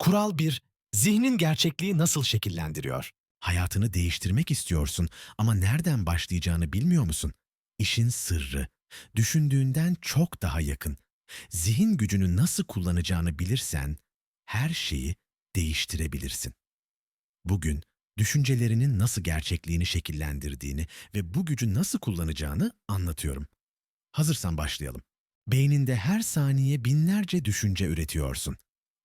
Kural 1. Zihnin gerçekliği nasıl şekillendiriyor? Hayatını değiştirmek istiyorsun ama nereden başlayacağını bilmiyor musun? İşin sırrı, düşündüğünden çok daha yakın. Zihin gücünü nasıl kullanacağını bilirsen, her şeyi değiştirebilirsin. Bugün, düşüncelerinin nasıl gerçekliğini şekillendirdiğini ve bu gücü nasıl kullanacağını anlatıyorum. Hazırsan başlayalım. Beyninde her saniye binlerce düşünce üretiyorsun.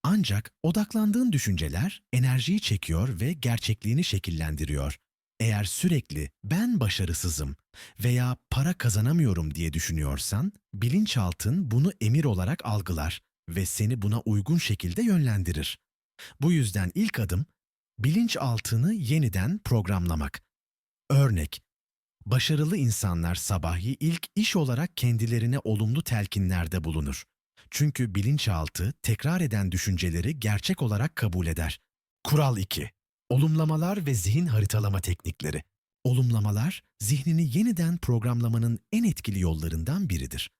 Ancak odaklandığın düşünceler enerjiyi çekiyor ve gerçekliğini şekillendiriyor. Eğer sürekli ben başarısızım veya para kazanamıyorum diye düşünüyorsan, bilinçaltın bunu emir olarak algılar ve seni buna uygun şekilde yönlendirir. Bu yüzden ilk adım bilinçaltını yeniden programlamak. Örnek Başarılı insanlar sabahi ilk iş olarak kendilerine olumlu telkinlerde bulunur. Çünkü bilinçaltı tekrar eden düşünceleri gerçek olarak kabul eder. Kural 2. Olumlamalar ve zihin haritalama teknikleri. Olumlamalar, zihnini yeniden programlamanın en etkili yollarından biridir.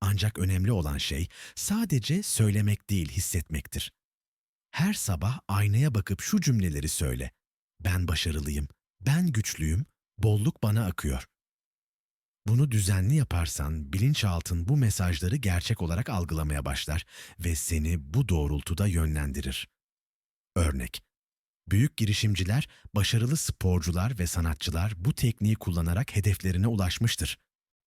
Ancak önemli olan şey sadece söylemek değil, hissetmektir. Her sabah aynaya bakıp şu cümleleri söyle. Ben başarılıyım, ben güçlüyüm, bolluk bana akıyor. Bunu düzenli yaparsan bilinçaltın bu mesajları gerçek olarak algılamaya başlar ve seni bu doğrultuda yönlendirir. Örnek Büyük girişimciler, başarılı sporcular ve sanatçılar bu tekniği kullanarak hedeflerine ulaşmıştır.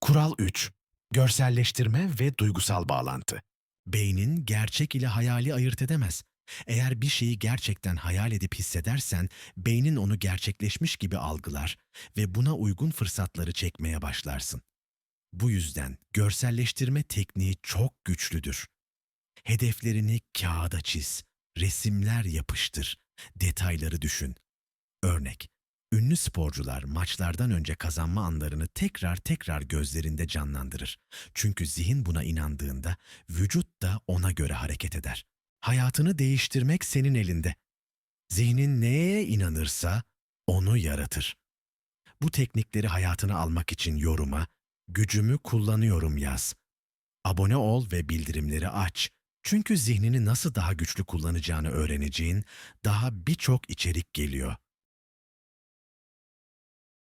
Kural 3. Görselleştirme ve duygusal bağlantı. Beynin gerçek ile hayali ayırt edemez. Eğer bir şeyi gerçekten hayal edip hissedersen, beynin onu gerçekleşmiş gibi algılar ve buna uygun fırsatları çekmeye başlarsın. Bu yüzden görselleştirme tekniği çok güçlüdür. Hedeflerini kağıda çiz, resimler yapıştır, detayları düşün. Örnek, ünlü sporcular maçlardan önce kazanma anlarını tekrar tekrar gözlerinde canlandırır. Çünkü zihin buna inandığında vücut da ona göre hareket eder. Hayatını değiştirmek senin elinde. Zihnin neye inanırsa onu yaratır. Bu teknikleri hayatına almak için yoruma gücümü kullanıyorum yaz. Abone ol ve bildirimleri aç. Çünkü zihnini nasıl daha güçlü kullanacağını öğreneceğin daha birçok içerik geliyor.